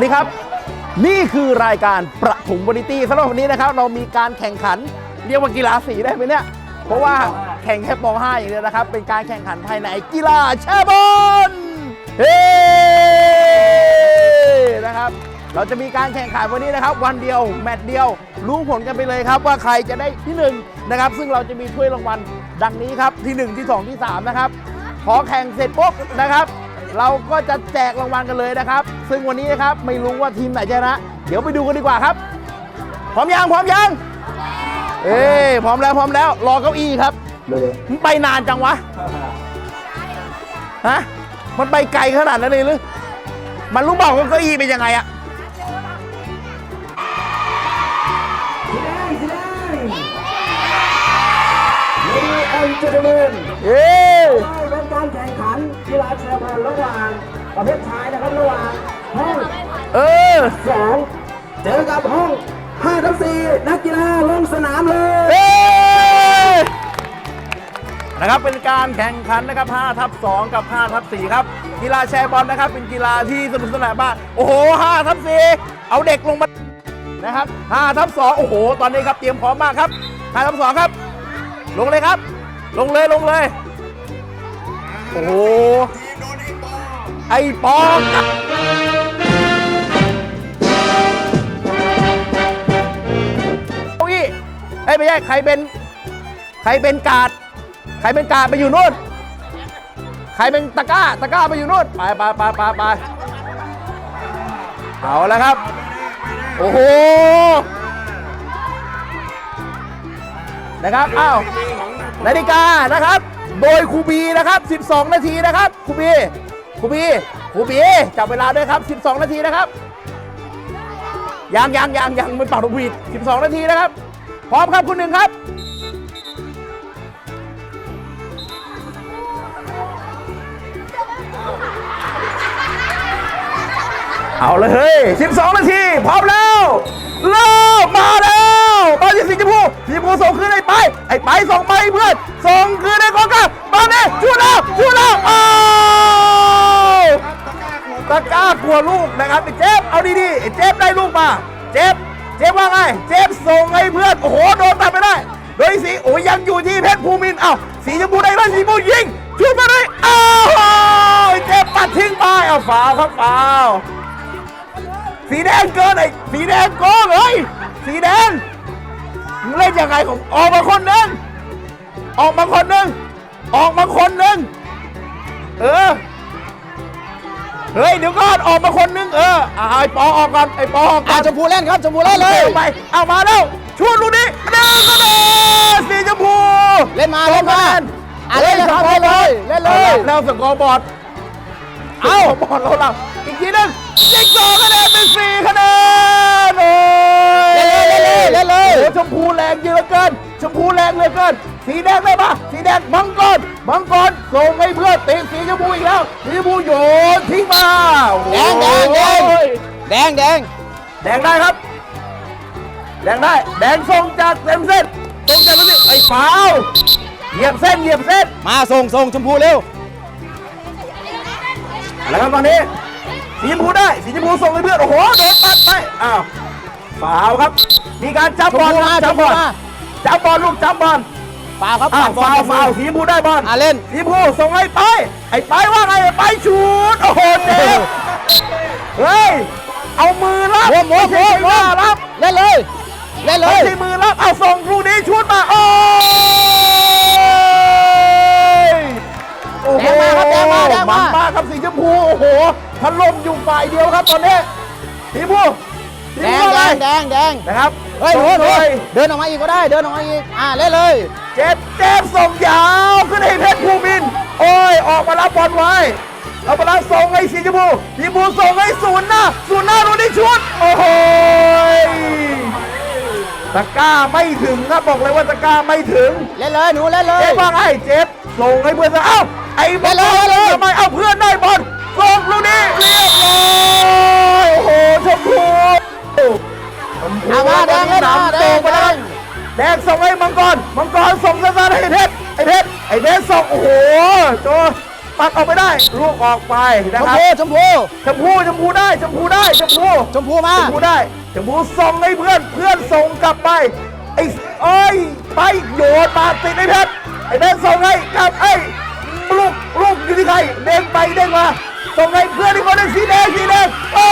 วัสดีครับ นี่คือรายการประถมบริตี้สำหรับวันนี้นะครับ เรามีการแข่งขันเรียกว่ากีฬาสีได้ไหมเนี่ยเพราะว่าแข่งแค่ป .5 อย่างเดียวนะครับ เป็นการแข่งขันภายในกีฬาแชร์บอลเฮ้นะครับเราจะมีการแข่งขันวันนี้นะครับ วันเดียวแมตช์เดียว รู้ผลกันไปเลยครับว่าใครจะได้ที่หนึ่งนะครับซึ่งเราจะมีถ้วยรางวัลดังนี้ครับที่หนึ่งที่สองที่สามนะครับ พอแข่งเสร็จปุ๊บนะครับ เราก็จะแจกรางวัลกันเลยนะครับ ซึ่งวันนี้นะครับไม่รู้ว่าทีมไหนจะชนะ เดี๋ยวไปดูกันดีกว่าครับ พร้อมยังพร้อมยังเอ้ยพร้อมแล้วพร้อมแล้ว รอเก้าอี้ครับมันไปนานจังวะฮะมันไปไกลขนาดนั้นเลยหรือมันรู้บอกว่าเก้าอี้เป็นยังไงอะ Ladies and gentlemen เอ้ย ประเภทชายนะครับระหว่างห้องเออสองเจอกับห้อง5ทับ4นักกีฬาลงสนามเลยเอ้ยนะครับเป็นการแข่งขันนะครับ5ทับ2กับ5ทับ4ครับกีฬาแชร์บอลนะครับ เป็นกีฬาที่สนุกสนานมากโอ้โห5ทับ4เอาเด็กลงมานะครับ5ทับ2โอ้โห ตอนนี้ครับเตรียมพร้อมมากครับ5ทับ2ครับ ลงเลยครับ ลงเลยลงเลย โอ้โห ไอ้ปองเก้าอี้เอ้ยไม่ใช่ใครเป็น ใครเป็นกาด ใครเป็นกาดไปอยู่นู่น ใครเป็นตะกร้า ตะกร้าไปอยู่นู่น ไปไปไปไปไปเอาแล้วครับ โอ้โห นะครับ อ้าว นาฬิกานะครับ โดยครูบีนะครับ 12 นาทีนะครับครูบี ครูบีครูบีจับเวลาด้วยครับ 12 นาทีนะครับยังยังยังยังไม่เป่าลูกหวีด12 นาทีนะครับ พร้อมครับคุณหนึ่งครับเอาเลยเฮ้ย12 นาที พร้อมแล้วเริ่มมาแล้วมาที่สีชมพูสีชมพูส่งคืนไอ้ไป ไอ้ไปส่งไปเพื่อน ส่งคืนไอ้กองกามาเนี่ยชูแล้วชูแล้วอ้า ตะกร้ากลัวลูกนะครับไอ้เจฟเอาดีๆไอ้เจฟได้ลูกมา เจฟเจฟว่าไง เจฟส่งให้เพื่อน โอ้โห โดนตัดไปได้ โดยสีโอ้ยังอยู่ที่เพชรภูมินเอ้าสีชมพูได้แล้วสีชมพูยิงชูมาเลยอ้าวเจฟปัดทิ้งไปเอาฝาวครับฝาวสีแดงเกินไอ้สีแดงโกงเฮ้ยสีแดงมึงเล่นยังไงของออกมาคนหนึ่งออกมาคนหนึ่งออกมาคนหนึ่งเออ เฮ้ยเดี๋ยวก่อนออกมาคนหนึ่งเอออะไอ้ปอออกก่อนไอ้ปอออกก่อะอนชมพูเล่นครับชมพูเล่นเลยอาไปเอามาแล้วช่วยลูกนี้หนึ่งคะแนนสีชมพูเล่นมาสอเล่งนคะมาแนนอะเล่นเลยครับเล่นเลยเล่นเลยแล้วสกอร์บอร์ดเอ้าบอลเราเราอีกทีหนึงยิงสองคะแนนเป็นสี่คะแนนโอ้ย เล่นเลยเล่นเลยโอ้โหชมพูแรงเยอะเกิน ชมพูแรงเหลยเกิน สีแดงได้ปะสีแดงมังกรมังกรส่งให้เพื่อนตีสีชมพูอีกแล้วสีชมพูโยนทิ้งมาโอ้โหแดงแดงแดงแดงแดงแดงได้ครับ แดงได้ แดงส่งจากเต็มเส้นส่งจากเต็มเส้นไอ้ฟาวเหยียบเส้นเหยียบเส้น มาส่งส่งชมพูเร็ว แล้วครับตอนนี้สีชมพูได้สีชมพูส่งให้เพื่อนโอ้โหโดนปัดไปอ้าวฟาวครับ มีการจับบอลชมพูมาจับบอลชมพูมา จับบอลลูกจับบอล ปาครับอ้าวบอลฟาวฟาวสีชมพูได้บอลอะเล่นสีชมพูส่งให้ไป ไอ้ไปว่าไงไอ้ไปชูดโอ้โหเจ็บเฮ้ยเอามือรับโม้โม้ไม่โม้ใช่มือโม้รับเล่นเลยเล่นเลไม่ยใช่มือรับเอาส่งลูกนี้ชุดมาโอ้ยโอ้โหแดงมาครับแดงมาแดงมัมานมากครับสีชมพูโอ้โหพัดลมอยู่ฝ่ายเดียวครับตอนนี้สีชมพูสี แดชมงพูแดอะไรงแดงแดงนะครับเฮ้ยหนูหนูส่งเลยเดินออกมาอีกก็ได้เดินออกมาอีกอะเล่นเลย เจ็บเจ็บส่งยาวขึ้นให้เพชรภูมินทร์โอ้ยออกมารับบอลไว้เอามารับส่งให้สีชมพูสีชมพูส่งให้ศูนย์หน้าศูนย์หน้าลูกนี้ชุดโอ้โหตะกร้าไม่ถึงครับบอกเลยว่าตะกร้าไม่ถึงเล่นเลยหนูเล่นเลยเจ๊ว่าไงเจ็บส่งให้เพื่อนซะเอ้าไอ้บอลไปเลยไปเลยทำไมเอาเพื่อนได้บอลส่งลูกนี้เรียบร้อยโอ้โหชมพูชมพู เอามาแดงเล่นมาแดส่งงไปแดแล้วงแดงส่งให้มังกร มังกรส่งสั้นๆให้เพชรไอ้เพชรไอ้เพชรส่งโอ้โหโจปัดออกไปได้ลูกออกไปชนะมครับพูชมพูชมพูชมพูได้ชมพูได้ชมพูชมพูมาชมพูได้ชมพูส่งให้เพื่อนเพื่อนส่งกลับไปไอ้เอ้ยไปโยนมาติดไอ้เพชรไอ้เพชรส่งให้กลับไอ้ลูกลูกอยู่ที่ใครเด้งไปเด้งมาส่งให้เพื่อนที่คนนั้นสีแดงสีแดงโอ้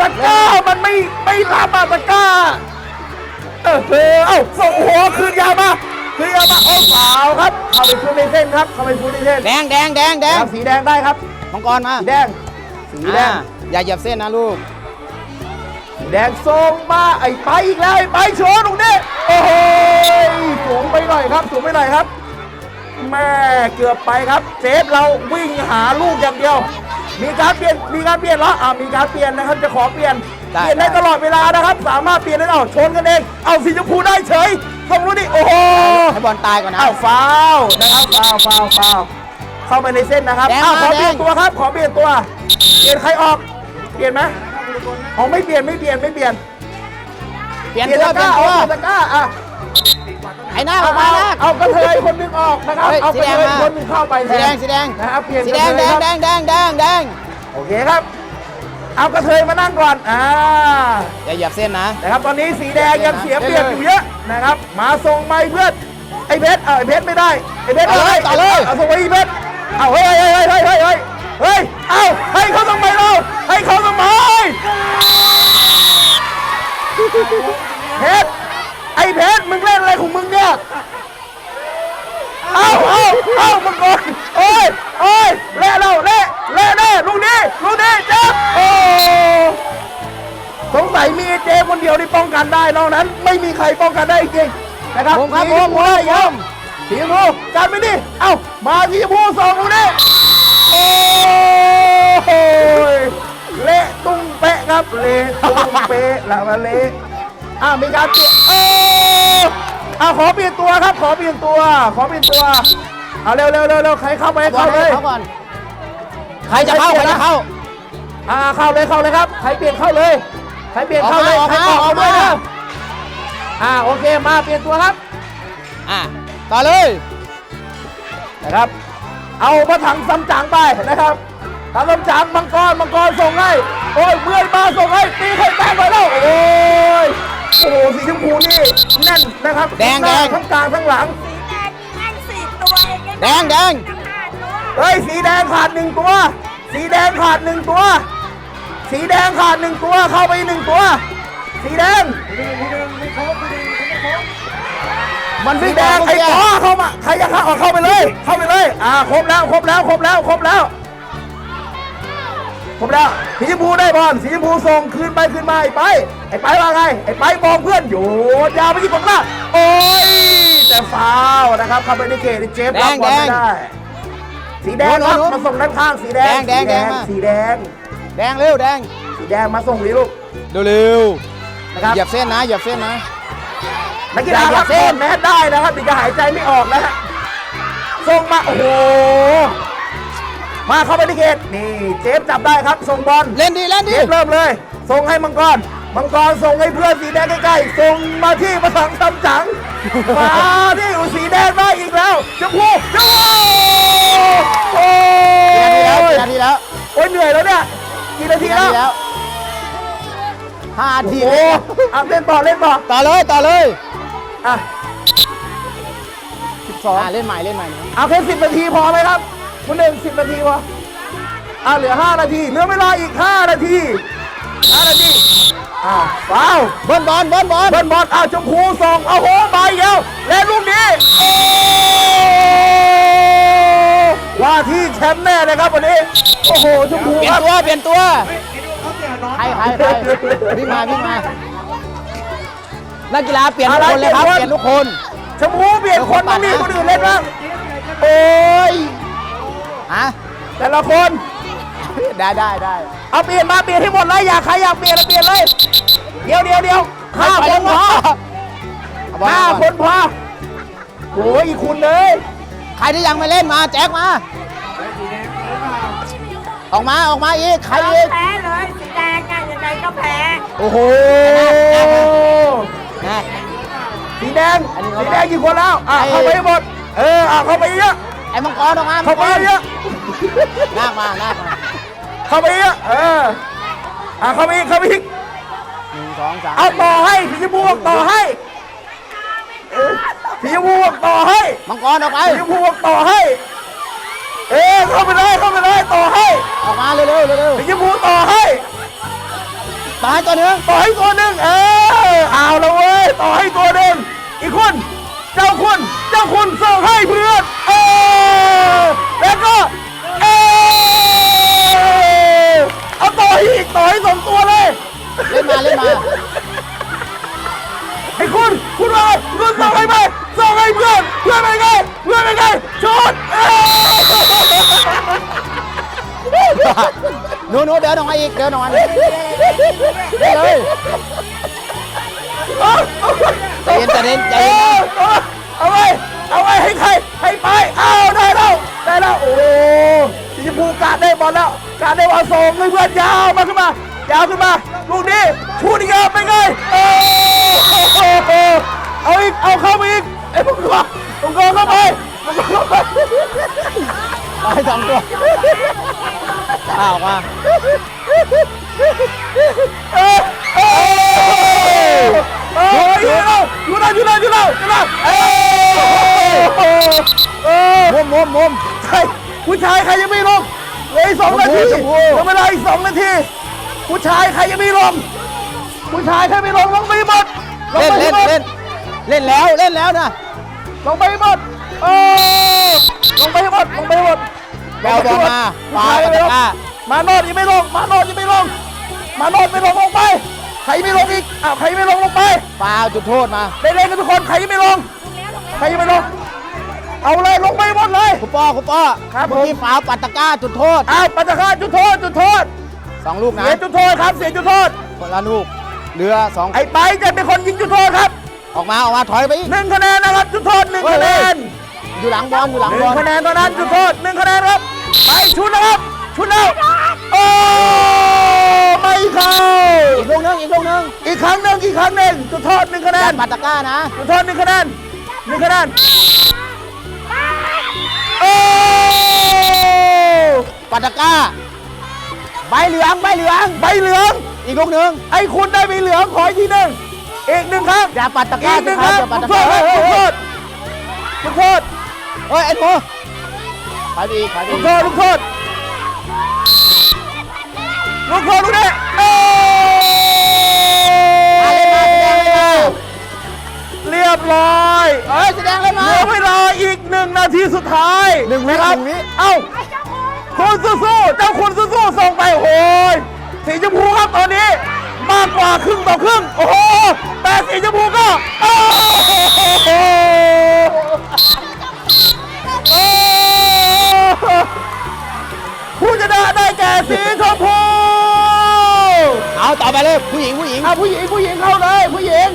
ตะกร้ามันไม่ไม่รับอะตะกร้า เออเออเอ้าส่งหัวคืนยาวมาคืนยาวมาโอ้เปล่าครับ เข้าไปฟูในเส้นครับเข้าไปฟูในเส้นแดงแดงแดงแดงครับสีแดงได้ครับมังกรมาสีแดงสีแดอ่างอย่าเหยียบเส้นนะลูก สีแดงส่งมาไอ้ไปอีกแล้วไอ้ไปโชว์ตรงนี้โอ้โหสูงไปหน่อยครับสูงไปหน่อยครับ แม่เกือบไปครับ เซฟเราวิ่งหาลูกอย่างเดียว มีการเปลี่ยนมีการเปลี่ยนเหรออ่ามีการเปลี่ยนนะครับจะขอเปลี่ยนได้ เปลี่ยนได้ได้ตลอดเวลานะครับ สามารถเปลี่ยนได้เอาชนกันเองเอาสีชมพูได้เฉยส่งรู้ดิโอ้โหให้บอลตายก่อนนะ อ้าวฟาวล์นะครับฟาวล์ฟาวล์ฟาวล์เข้าไปในเส้นนะครับแดงอ้าวขอมาเปลี่ยนแดง ตัวครับ ขอเปลี่ยนตัว เปลี่ยนใครออก เปลี่ยนไหมอ๋อไม่เปลี่ยนไม่เปลี่ยนไม่เปลี่ยน เปลี่ยนเปลี่ยนตัวตะเปกลี่ยร้านตัวเอาตะกร้าอะ ไอ้หน้าอเอาอกมาเอานะเอากระเทยคนหนึงออกนะครับ เฮ้ยเอากระเทสีแดยงมา คนหนึงเข้าไปแทสีแดนงสีแดงนะครับเปลี่ยนสีกระแดงเทแดยงครับแดงแดงแดงแดงโอเคครับ เอากระเทยมานั่งก่อนอ่าอย่าเหยียบเส้นนะ นะครับตอนนี้สีแดงยังเสียเปรียบอยู่เยอะนะครับ มาส่งไปเพื่อนไอ้เพชรเอาไอ้เพชรไม่ได้ไอ้เพชรไม่ได้ต่อเลย เอาส่งไปอีเพชรเอาเฮ้ยเฮ้ยเฮ้ยเฮ้ยเฮ้ยเฮ้ยเฮ้ยเอาให้เขาส่งไปเราให้เขาส่งไปเพชรไอ้เพชรมึงเล่นอะไรของมึง กันได้นอกนั้น ไม่มีใครป้องกันได้จริงๆนะครับผมครับสีชมพูผมได้ผมยังสีชมพูกันไปดิเอ้ามาสีชมพูสองตรงนี้โอ้โหเละตุ้งเป๊ะครับเละตุ้งเป๊ะละมาเละอ่ามีการเปลี่ยนโอ้อ่าขอเปลี่ยนตัวครับ ขอเปลี่ยนตัว ขอเปลี่ยนตัวเอาเร็วเร็วเร็วเร็วใครเข้าไปบอลเข้าเลให้ยเขาก่อนใครจะเข้าใครจะเข้าอ่าเข้าเลยเข้าเลยครับ ใครเปลี่ยนเข้าเลยใครเปลี่ยนเข้าเลยออกใครมาออกออกมาด้วยนะอ่าโอเคมาเปลี่ยนตัวครับ อะต่อเลยนะครับ เอาพระถังซัมจั๋งไปนะครับถังซัมจั๋งมังกรมังกรส่งให้โอ้ยเมื่อยมาส่งให้ตีไข่แตกไปแล้วโอ้ยโอ้โหสีชมพูนี่แน่นนะครับแดงทั้หน้าแดงทั้งกลางทั้งหลังสีแดงแม่งสี่ตัวเองแดงแดงตั้งห้าตัวเฮ้ยสีแดงขาดหนึ่งตัว สีแดงขาดหนึ่งตัว สีแดงขาดหนึ่งตัวเข้าไปหนึ่งตัว สีแดง มันสีวิ่งแดงออกไอ้เมื่อปอกี้เข้ามาใครจะเข้าออกเข้าไปเลย เข้าไปเลย อ่าครบแล้วครบแล้วครบแล้วครบแล้วครบแล้วสีชมพูได้บอลสีชมพูส่งคืนไปคืนมาไอ้ไปไอ้ไปว่าไงไอ้ไปมองเพื่อนอยู่ยาวไปที่ผมละโอ้ยแต่ฟาวล์นะครับเข้าไปในเขตเจฟรับบอลไม่ได้ สีแดงครับมาส่งด้านข้างสีแดงสีแดงสีแดง แดงเร็วแดงสีแดงมาส่งดิลูกเร็วนะครับเหยียบเส้นนะเหยียบเส้นนะ นักกีฬาอย่าครับเส้เส้นนแมสได้นะครับถึงจะหายใจไม่ออกนะฮะส่งมาโอ้โหมาเข้าไปที่เขตนี่เจฟจับได้ครับส่งบอล เล่นดีเล่นเจดีฟเริ่มเลยส่งให้มังกร มังกรส่งให้เพื่อนสีแดงใกล้ๆ ส่งมาที่ประสังซัมจั๋งมาที่อุสีแดงได้อีกแล้วชมพูชมพูโอ้กี่นาทีแล้วยกี่นาทีแล้ว โอ้ยเหนื่อยแล้วเนี่ย กี่นาทีกี่นาแล้วทีแล้วห้านาทีโอ้โหอะเล่นต่อเล่นต่อต่อเลยต่อเลยอะอะเล่นใหม่เล่นใหม่นะเอาแค่สิบนาทีพอไหมครับคุณหนึ่งสิบนาทีพออะเหลือห้านาทีเหลือเวลาอีกห้านาทีห้านาทีอะฟาวเบิ้ลบอลเบิ้ลบอลเบิ้ลบอลอะชมพูส่งเอาโหไปเดียวและลูกนี้โอ้ ว่าที่แชมป์แน่นะครับวันนี้โอ้โหชมพูเปลี่ยคนรับตัวเปลี่ยนตัวใครใครใครวิ่งมาวิ่งมานักกีฬาเปลี่ยนทุกคนเลยครับเปลี่ยนทุกคนชมพูเปลี่ยนคนต้องมีคนอื่นเล่นบ้างโอ้ยฮะแต่ละคนได้ได้ได้เอาเปลี่ยนมาเปลี่ยนให้หมดเลยอยากใครอยากเปลี่ยนเปลี่ยนเลยเดี๋ยวเดี๋ยวเดี๋ยวห้าคนพอเอาบอลห้าเอาคบอลนพอโอ้ยอีกคุณเลย ใครที่ยังไม่เล่นมาแจ็คมา ออกมาออกมาอีกใครอีกแพ้เลยสีแดงอะยังไงก็แพ้โอ้โหนะสีแดงอันนี้เขาสีแดงกี่คนแล้วอะไอ้เข้าไปให้หมดเอออะเข้าไปเยอะไออ้มังกรออกมาเข้าไปเยอะลากมาลากมาเข้าไปเยอะเอออะเข้าไปอีกเข้าไปอีกหนึ่งสองสามเอาต่อให้สีชมพูบอกต่อให้ เออสีชมพูบอกต่อให้มังกรออกไปสีชมพูบอกต่อให้ เออเข้าไปเลยเข้าไปเลยต่อให้ออกมาเร็วๆเร็วสีชมพูต่อให้ๆตายตัวหนึงต่อให้ตัวหนึ่งเออเอาแล้วเว้ยต่อให้ตัวหนึ่งอีกคนเจ้าคุณเจ้าคุณส่งให้เพื่อนเออแล้วก็เออเอาต่อให้อีกต่อให้สองตัวเลยเล่นมาเล่นมาไอ้คุณ คุณว่าคุณส่งให้ไป ส่งให้เพื่อนเพื่อนเป็นไงเพื่อนเป็นไงชดเอ้ยหนูหนูเดินออกมาอีกเดินออกมาเลยเดินเลยใจเย็นใจเย็นใจเย็นเอาไว้เอาไว้ให้ใครให้ไปเอาได้แล้วได้แล้วโอ้โหสีชมพูการได้บอลแล้วการได้บอลส่งให้เพื่อนยาวมาขึ้นมายาวขึ้นมาลูกนี้ชูดีครับเป็นไงเออเอาอีกเอาเข้าไปอีก ไอ้พวกเราพวกเรเข้าไปพวกเรเข้าไปตายสองตัวอ้าวมาเออเออเอออยู่แล้วอยู่แล้วอยู่แล้วอยู่แล้วอยู่แล้วเออเออมุมมุมมุมใครผู้ชายใครยังไม่ลงเหลืออีกสองนาทีชมพูเหลือเวลาอีกสองนาทีผู้ชายใครยังไม่ลงผู้ชายใครไม่ลงลงไปหมดลงเล่นเล่นเล่นเล่นแล้วเล่นแล้วนะ ลงไปหมดเออลงไปหมดลงไปหมดแววบอลมาผู้ปาชายปาไม่ตะลงกร้ามาโนดยังไม่ลง มาโนดยังไม่ลง มาโนดไม่ลงลงไป ใครไม่ลงอีก อ้าวใครไม่ลงลงไปฟาวจุดโทษมาได้เล่นกันทุกคน ใครยังไม่ลง ใครยังไม่ลง เอาเลยลงไปหมดเลยคุณป้อคุณป้อครับผมเมื่อกี้ฟาวปัตตะกร้าจุดโทษ อ้าวปัตตาคารจุดโทษจุดโทษสองลูกนะเสียจุดโทษครับเสียจุดโทษคนละลูกเรือสองไอ้ไปจะเป็นคนยิงจุดโทษครับ ออกมาออกมาถอยไปอีกหนึ่งคะแนนนะครับจุดโทษหนึ่งเฮ้ยคะแนนอยู่หลังบอลอยู่หลังหบนึ่องลคะแนนเท่านั้นจุดโทษหนึ่งคะแนนครับ ไปชุดนะครับ ชุดแล้วโอ้ไม่เข้า อีกลูกนึงอีกลูกนึงอีกครั้งหนึ่งอีกครั้งหนึ่งจุดโทษหนึ่งคะแนแดนน ปัตตะกร้านะจุดโทษหนึ่งคะแนนหนึ่งคะแนนโอ้ปัตตะกร้า ใบเหลืองใบเหลือง ใบเหลือง อีกลูกนึงไอ้คุณได้ใบเหลืองขออีกทีหนึ่ง อีกหนึ่งครั้งอย่าปัตตะกอีร้ากหนึ่งคครัรั้บงอย่าปัตจุตะดกโทร้าษจุดโทษจุดโทษเฮ้ยไอ้หนูไปไปอีกไปไปลูอีกกโทษลูกโทษลูกโทษลูกนี้เอ้มาเล่นมาแสดงเลยมาเรียบร้อยเอ้ยแสดงเลยเหมา ลือเวลาอีกหนึ่งนาทีสุดท้ายหนึ่งวิะครับหนึ่งวิ เอ้าคุณสู้ๆเจ้าคุณสู้ๆส่งไปโอ้โหสีชมพูครับตอนนี้ มากกว่าครึ่งต่อครึ่ง โอ้โหแต่ สีชมพูก็โอ้โหโอ้โหผู้ชนะได้แก่สีชมพูเอาต่อไปเลยผู้หญิงผู้หญิงอะผู้หญิงผู้หญิงเข้าเลยผู้หญิง